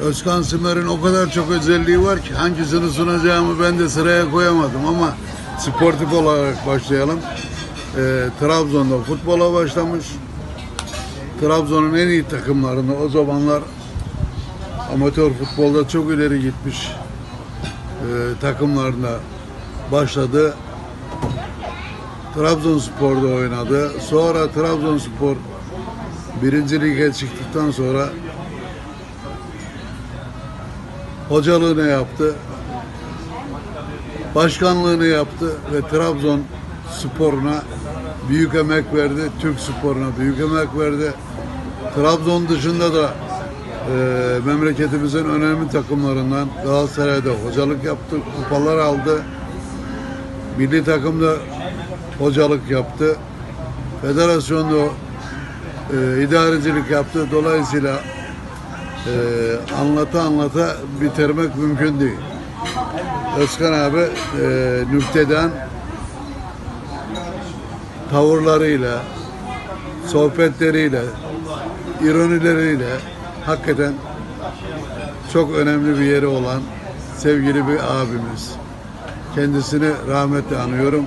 Özkan Sümer'in o kadar çok özelliği var ki hangisini sunacağımı ben de sıraya koyamadım ama sportif olarak başlayalım. Ee, Trabzon'da futbola başlamış. Trabzon'un en iyi takımlarında o zamanlar amatör futbolda çok ileri gitmiş e, takımlarında başladı. Trabzonspor'da oynadı. Sonra Trabzonspor birinci lige çıktıktan sonra hocalığını yaptı. Başkanlığını yaptı ve Trabzon sporuna büyük emek verdi. Türk sporuna büyük emek verdi. Trabzon dışında da e, memleketimizin önemli takımlarından Galatasaray'da hocalık yaptı. Kupalar aldı. Milli takımda hocalık yaptı. Federasyonda e, idarecilik yaptı. Dolayısıyla e, anlata anlata bitirmek mümkün değil. Özkan abi e, nükteden tavırlarıyla, sohbetleriyle, ironileriyle hakikaten çok önemli bir yeri olan sevgili bir abimiz. Kendisini rahmetle anıyorum.